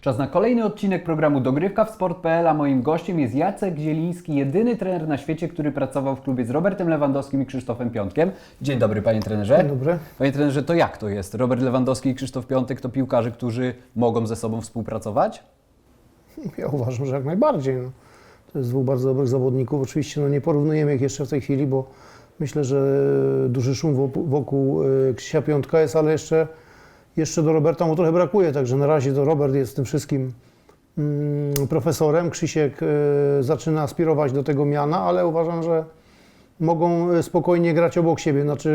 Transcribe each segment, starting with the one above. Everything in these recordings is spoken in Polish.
Czas na kolejny odcinek programu Dogrywka w Sport.pl, a moim gościem jest Jacek Zieliński, jedyny trener na świecie, który pracował w klubie z Robertem Lewandowskim i Krzysztofem Piątkiem. Dzień dobry, panie trenerze. Dzień dobry. Panie trenerze, to jak to jest? Robert Lewandowski i Krzysztof Piątek to piłkarze, którzy mogą ze sobą współpracować? Ja uważam, że jak najbardziej. No. To jest dwóch bardzo dobrych zawodników. Oczywiście no, nie porównujemy ich jeszcze w tej chwili, bo myślę, że duży szum wokół, y, Krzysia Piątka jest, ale jeszcze, jeszcze do Roberta mu trochę brakuje, także na razie to Robert jest tym wszystkim mm, profesorem. Krzysiek y, zaczyna aspirować do tego miana, ale uważam, że mogą y, spokojnie grać obok siebie. Znaczy,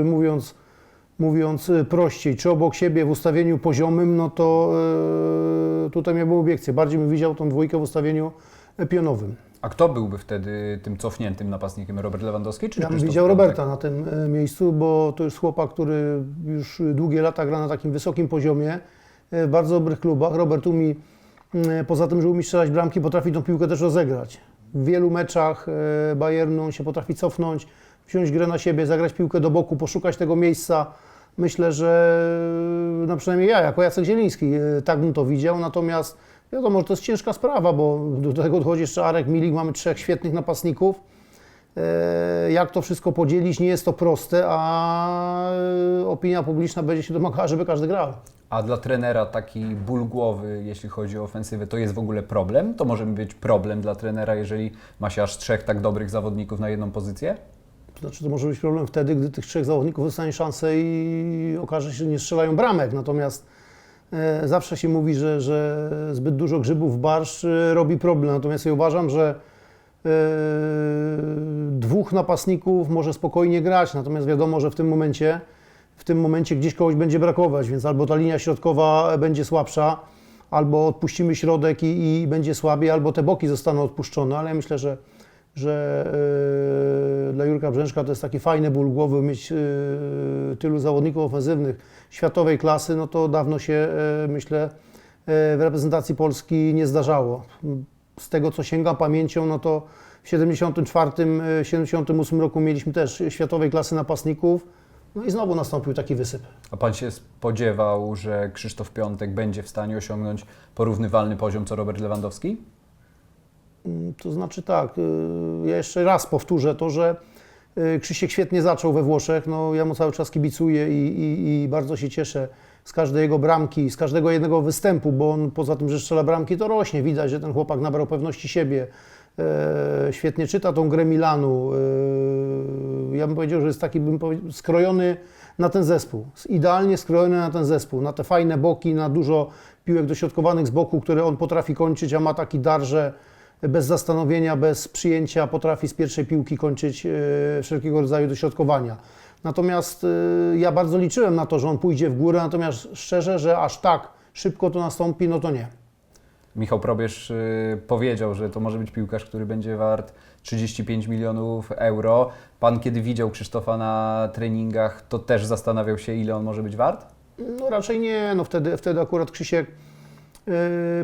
y, mówiąc, mówiąc prościej, czy obok siebie w ustawieniu poziomym, no to tutaj miałbym obiekcję. Bardziej bym widział tą dwójkę w ustawieniu pionowym. A kto byłby wtedy tym cofniętym napastnikiem? Robert Lewandowski czy Ja bym Krzysztof widział Piątek? Roberta na tym y, miejscu, bo to jest chłopak, który już długie lata gra na takim wysokim poziomie, y, w bardzo dobrych klubach. Robert umie, y, poza tym, że umie strzelać bramki, potrafi tą piłkę też rozegrać. W wielu meczach y, Bayernu on się potrafi cofnąć, wziąć grę na siebie, zagrać piłkę do boku, poszukać tego miejsca. Myślę, że no przynajmniej ja, jako Jacek Zieliński, tak bym to widział. Natomiast wiadomo, że to jest ciężka sprawa, bo do tego dochodzi jeszcze Arek Milik, mamy trzech świetnych napastników. E, Jak to wszystko podzielić, nie jest to proste, a e, opinia publiczna będzie się domagała, żeby każdy grał. A dla trenera taki ból głowy, jeśli chodzi o ofensywę, to jest w ogóle problem? To może być problem dla trenera, jeżeli ma się aż trzech tak dobrych zawodników na jedną pozycję? To znaczy, to może być problem wtedy, gdy tych trzech zawodników dostanie szansę i okaże się, że nie strzelają bramek. Natomiast zawsze się mówi, że, że zbyt dużo grzybów w barszcz e, robi problem. Natomiast ja uważam, że e, dwóch napastników może spokojnie grać. Natomiast wiadomo, że w tym momencie, w tym momencie gdzieś kogoś będzie brakować, więc albo ta linia środkowa będzie słabsza, albo odpuścimy środek i, i będzie słabiej, albo te boki zostaną odpuszczone, ale ja myślę, że że e, dla Jurka Brzęczka to jest taki fajny ból głowy mieć e, tylu zawodników ofensywnych światowej klasy, no to dawno się, e, myślę, e, w reprezentacji Polski nie zdarzało. Z tego, co sięgam pamięcią, no to w 74, e, 78 roku mieliśmy też światowej klasy napastników, no i znowu nastąpił taki wysyp. A pan się spodziewał, że Krzysztof Piątek będzie w stanie osiągnąć porównywalny poziom co Robert Lewandowski? To znaczy tak, y, ja jeszcze raz powtórzę to, że Krzysiek świetnie zaczął we Włoszech. No, ja mu cały czas kibicuję i, i, i bardzo się cieszę z każdej jego bramki, z każdego jednego występu, bo on poza tym, że strzela bramki, to rośnie. Widać, że ten chłopak nabrał pewności siebie. E, świetnie czyta tą grę Milanu. E, ja bym powiedział, że jest taki bym powie- skrojony na ten zespół. Idealnie skrojony na ten zespół, na te fajne boki, na dużo piłek dośrodkowanych z boku, które on potrafi kończyć, a ma taki dar, że bez zastanowienia, bez przyjęcia potrafi z pierwszej piłki kończyć e, wszelkiego rodzaju dośrodkowania. Natomiast e, ja bardzo liczyłem na to, że on pójdzie w górę, natomiast szczerze, że aż tak szybko to nastąpi, no to nie. Michał Probierz y, powiedział, że to może być piłkarz, który będzie wart 35 milionów euro. Pan kiedy widział Krzysztofa na treningach, to też zastanawiał się, ile on może być wart? No raczej nie, no wtedy, wtedy akurat Krzysiek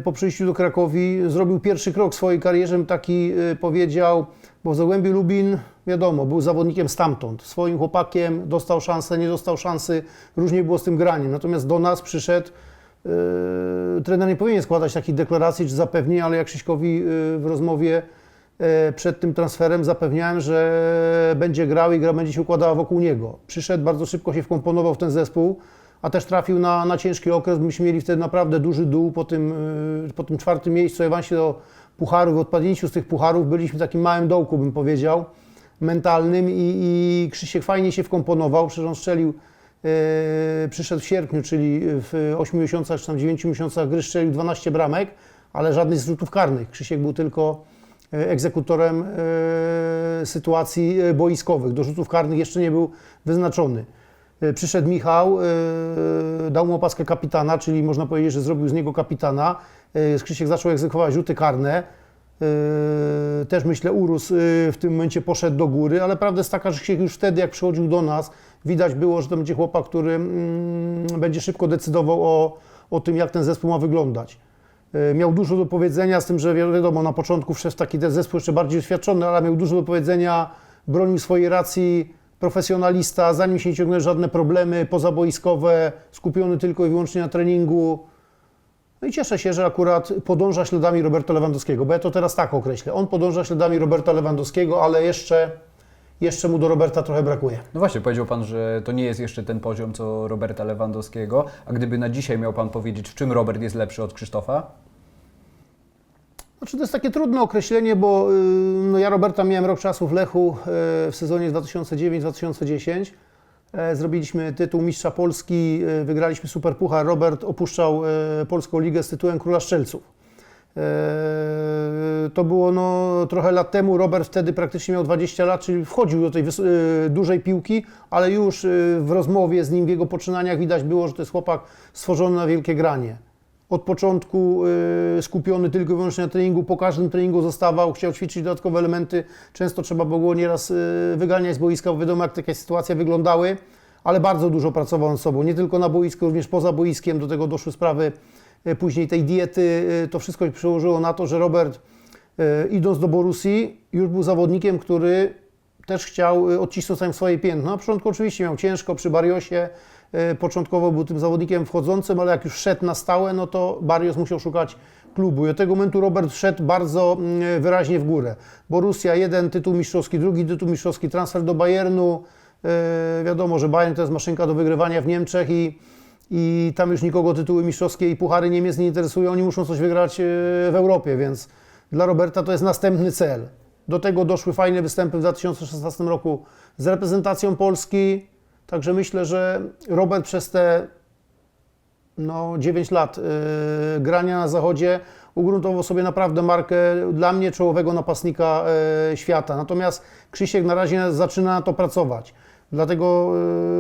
po przyjściu do Krakowi zrobił pierwszy krok w swojej karierze, taki yy, powiedział, bo w Zagłębiu Lubin, wiadomo, był zawodnikiem stamtąd, swoim chłopakiem, dostał szansę, nie dostał szansy, różnie było z tym graniem. Natomiast do nas przyszedł, yy, trener nie powinien składać takich deklaracji czy zapewnień, ale jak Krzyśkowi yy, w rozmowie przed tym transferem zapewniałem, że będzie grał i gra będzie się układała wokół niego. Przyszedł, bardzo szybko się wkomponował w ten zespół, a też trafił na, na ciężki okres. Myśmy mieli wtedy naprawdę duży dół po tym, y, po tym czwartym miejscu, awansie do pucharów, odpadnięciu z tych pucharów. Byliśmy w takim małym dołku, bym powiedział, mentalnym i, i Krzysiek fajnie się wkomponował. Przecież on strzelił, e, przyszedł w sierpniu, czyli w 8 miesiącach czy tam 9 miesiącach gry strzelił 12 bramek, ale żadnych zrzutów karnych. Krzysiek był tylko e, egzekutorem sytuacji boiskowych. Do rzutów karnych jeszcze nie był wyznaczony. E, Przyszedł Michał, e, dał mu opaskę kapitana, czyli można powiedzieć, że zrobił z niego kapitana. E, Krzysiek zaczął egzekwować rzuty karne. E, Też myślę, urósł e, w tym momencie, poszedł do góry, ale prawda jest taka, że Krzysiek już wtedy, jak przychodził do nas, widać było, że to będzie chłopak, który mm, będzie szybko decydował o, o tym, jak ten zespół ma wyglądać. E, Miał dużo do powiedzenia, z tym, że wi- wiadomo, na początku wszedł taki zespół jeszcze bardziej doświadczony, ale miał dużo do powiedzenia, bronił swojej racji, profesjonalista, zanim się nie ciągnęły żadne problemy pozaboiskowe, skupiony tylko i wyłącznie na treningu. No i cieszę się, że akurat podąża śladami Roberta Lewandowskiego, bo ja to teraz tak określę. On podąża śladami Roberta Lewandowskiego, ale jeszcze, jeszcze mu do Roberta trochę brakuje. No właśnie, powiedział Pan, że to nie jest jeszcze ten poziom co Roberta Lewandowskiego, a gdyby na dzisiaj miał Pan powiedzieć, w czym Robert jest lepszy od Krzysztofa? Znaczy to jest takie trudne określenie, bo y, no ja Roberta miałem rok czasu w Lechu y, w sezonie 2009-2010. E, Zrobiliśmy tytuł Mistrza Polski, y, wygraliśmy Superpuchar. Robert opuszczał Polską Ligę z tytułem Króla Strzelców. E, To było no, trochę lat temu. Robert wtedy praktycznie miał 20 lat, czyli wchodził do tej dużej piłki, ale już w rozmowie z nim, w jego poczynaniach widać było, że to jest chłopak stworzony na wielkie granie od początku y, skupiony tylko i wyłącznie na treningu, po każdym treningu zostawał, chciał ćwiczyć dodatkowe elementy. Często trzeba było nieraz y, wyganiać z boiska, bo wiadomo jak takie sytuacje wyglądały, ale bardzo dużo pracował nad sobą, nie tylko na boisku, również poza boiskiem. Do tego doszły sprawy y, później tej diety. To wszystko się przełożyło na to, że Robert idąc do Borussii już był zawodnikiem, który też chciał odcisnąć swoje piętno. Na początku oczywiście miał ciężko przy Bariosie, początkowo był tym zawodnikiem wchodzącym, ale jak już szedł na stałe, no to Barrios musiał szukać klubu. I od tego momentu Robert szedł bardzo mm, wyraźnie w górę. Borussia, jeden tytuł mistrzowski, drugi tytuł mistrzowski, transfer do Bayernu. Y, Wiadomo, że Bayern to jest maszynka do wygrywania w Niemczech i, i tam już nikogo tytuły mistrzowskie i puchary Niemiec nie interesują, oni muszą coś wygrać w Europie, więc dla Roberta to jest następny cel. Do tego doszły fajne występy w 2016 roku z reprezentacją Polski. Także myślę, że Robert przez te no, 9 lat y, grania na zachodzie ugruntował sobie naprawdę markę dla mnie czołowego napastnika y, świata. Natomiast Krzysiek na razie zaczyna na to pracować. Dlatego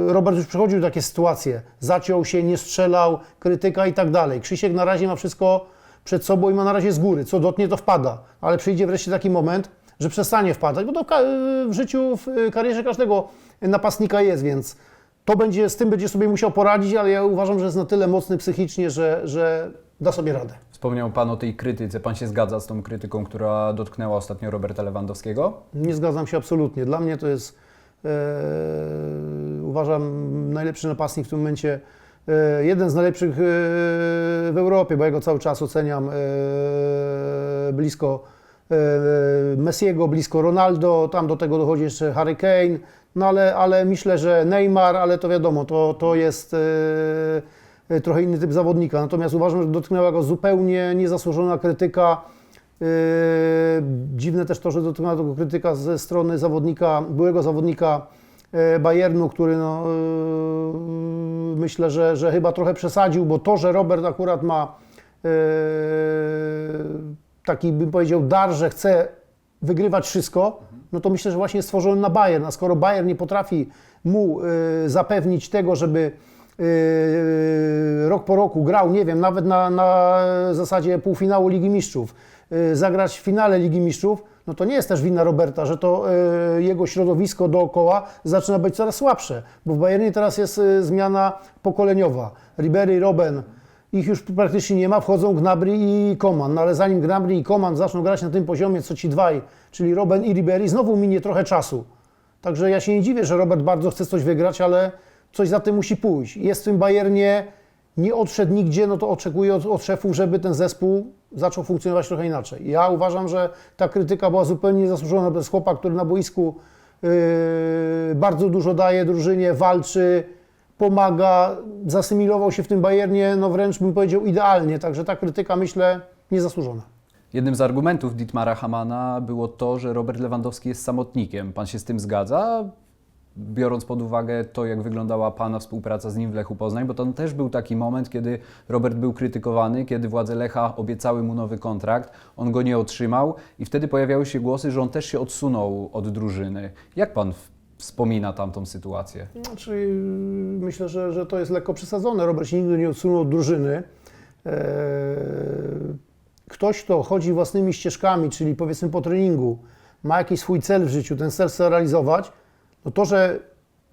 y, Robert już przechodził takie sytuacje. Zaciął się, nie strzelał, krytyka i tak dalej. Krzysiek na razie ma wszystko przed sobą i ma na razie z góry. Co dotnie, to wpada. Ale przyjdzie wreszcie taki moment, że przestanie wpadać, bo to w w życiu, w karierze każdego napastnika jest, więc to będzie, z tym będzie sobie musiał poradzić, ale ja uważam, że jest na tyle mocny psychicznie, że, że da sobie radę. Wspomniał Pan o tej krytyce. Pan się zgadza z tą krytyką, która dotknęła ostatnio Roberta Lewandowskiego? Nie zgadzam się absolutnie. Dla mnie to jest, e, uważam, najlepszy napastnik w tym momencie, e, jeden z najlepszych e, w Europie, bo ja go cały czas oceniam e, blisko Messiego, blisko Ronaldo, tam do tego dochodzi jeszcze Harry Kane, no ale, ale myślę, że Neymar, ale to wiadomo, to, to jest e, e, trochę inny typ zawodnika. Natomiast uważam, że dotknęła go zupełnie niezasłużona krytyka. Dziwne też to, że dotknęła tego krytyka ze strony zawodnika, byłego zawodnika e, Bayernu, który no, myślę, że, że chyba trochę przesadził, bo to, że Robert akurat ma taki, bym powiedział, dar, że chce wygrywać wszystko, no to myślę, że właśnie jest stworzony na Bayern. A skoro Bayern nie potrafi mu yy, zapewnić tego, żeby yy, rok po roku grał, nie wiem, nawet na, na zasadzie półfinału Ligi Mistrzów, zagrać w finale Ligi Mistrzów, no to nie jest też wina Roberta, że to jego środowisko dookoła zaczyna być coraz słabsze, bo w Bayernie teraz jest zmiana pokoleniowa. Ribery, Robben, ich już praktycznie nie ma, wchodzą Gnabry i Koman, no ale zanim Gnabry i Koman zaczną grać na tym poziomie, co ci dwaj, czyli Robben i Ribery, znowu minie trochę czasu. Także ja się nie dziwię, że Robert bardzo chce coś wygrać, ale coś za tym musi pójść. Jest w tym Bayernie, nie odszedł nigdzie, no to oczekuję od, od szefów, żeby ten zespół zaczął funkcjonować trochę inaczej. Ja uważam, że ta krytyka była zupełnie zasłużona bez chłopa, który na boisku yy, bardzo dużo daje drużynie, walczy, pomaga, zasymilował się w tym Bayernie, no wręcz bym powiedział idealnie, także ta krytyka myślę niezasłużona. Jednym z argumentów Dietmara Hamana było to, że Robert Lewandowski jest samotnikiem. Pan się z tym zgadza? Biorąc pod uwagę to, jak wyglądała Pana współpraca z nim w Lechu Poznań, bo to też był taki moment, kiedy Robert był krytykowany, kiedy władze Lecha obiecały mu nowy kontrakt, on go nie otrzymał i wtedy pojawiały się głosy, że on też się odsunął od drużyny. Jak Pan wspomina tamtą sytuację? Znaczy, yy, myślę, że, że to jest lekko przesadzone. Robert się nigdy nie odsunął od drużyny. Eee, Ktoś, kto chodzi własnymi ścieżkami, czyli powiedzmy po treningu, ma jakiś swój cel w życiu, ten cel chce realizować, no to, że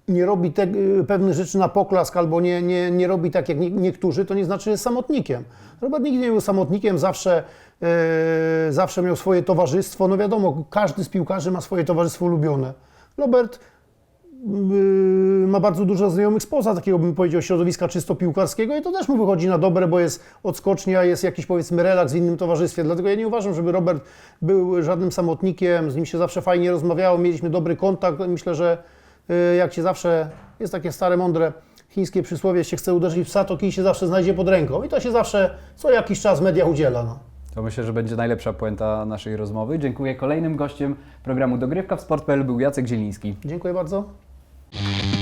nie robi te, yy, pewnych rzeczy na poklask albo nie, nie, nie robi tak jak nie, niektórzy, to nie znaczy, że jest samotnikiem. Robert nigdy nie był samotnikiem, zawsze, e, zawsze miał swoje towarzystwo. No wiadomo, każdy z piłkarzy ma swoje towarzystwo ulubione. Robert yy, ma bardzo dużo znajomych spoza takiego, bym powiedział, środowiska czysto piłkarskiego i to też mu wychodzi na dobre, bo jest odskocznia, jest jakiś powiedzmy relaks w innym towarzystwie. Dlatego ja nie uważam, żeby Robert był żadnym samotnikiem, z nim się zawsze fajnie rozmawiało, mieliśmy dobry kontakt. Myślę, że yy, jak się zawsze, jest takie stare, mądre chińskie przysłowie, się chce uderzyć w psa, to kij się zawsze znajdzie pod ręką. I to się zawsze co jakiś czas media udziela. No. To myślę, że będzie najlepsza puenta naszej rozmowy. Dziękuję. Kolejnym gościem programu Dogrywka w Sport.pl był Jacek Zieliński. Dziękuję bardzo. Thank you.